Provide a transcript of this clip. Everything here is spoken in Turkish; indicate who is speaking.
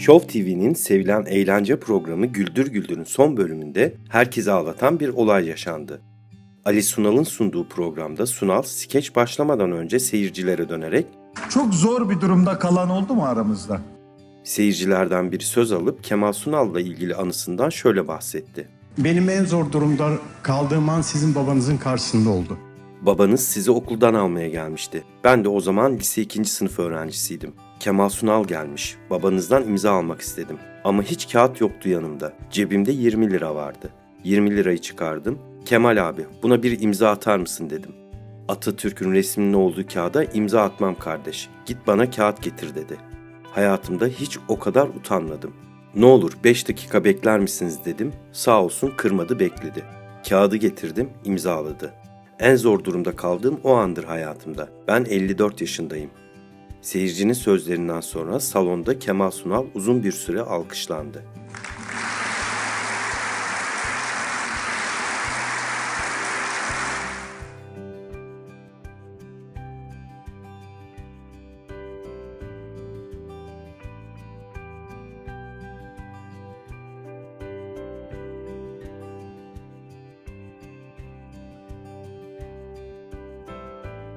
Speaker 1: Show TV'nin sevilen eğlence programı Güldür Güldür'ün son bölümünde herkesi ağlatan bir olay yaşandı. Ali Sunal'ın sunduğu programda Sunal skeç başlamadan önce seyircilere dönerek
Speaker 2: Çok zor bir durumda kalan oldu mu aramızda?
Speaker 1: seyircilerden biri söz alıp Kemal Sunal'la ilgili anısından şöyle bahsetti.
Speaker 3: Benim en zor durumda kaldığım an sizin babanızın karşısında oldu.
Speaker 1: Babanız sizi okuldan almaya gelmişti. Ben de o zaman lise 2. sınıf öğrencisiydim. Kemal Sunal gelmiş. Babanızdan imza almak istedim. Ama hiç kağıt yoktu yanımda. Cebimde 20 lira vardı. 20 lirayı çıkardım. Kemal abi buna bir imza atar mısın dedim. Atatürk'ün resminin olduğu kağıda imza atmam kardeş. Git bana kağıt getir dedi. Hayatımda hiç o kadar utanmadım. Ne olur 5 dakika bekler misiniz dedim. Sağ olsun kırmadı bekledi. Kağıdı getirdim imzaladı. En zor durumda kaldığım o andır hayatımda. Ben 54 yaşındayım. Seyircinin sözlerinden sonra salonda Kemal Sunal uzun bir süre alkışlandı.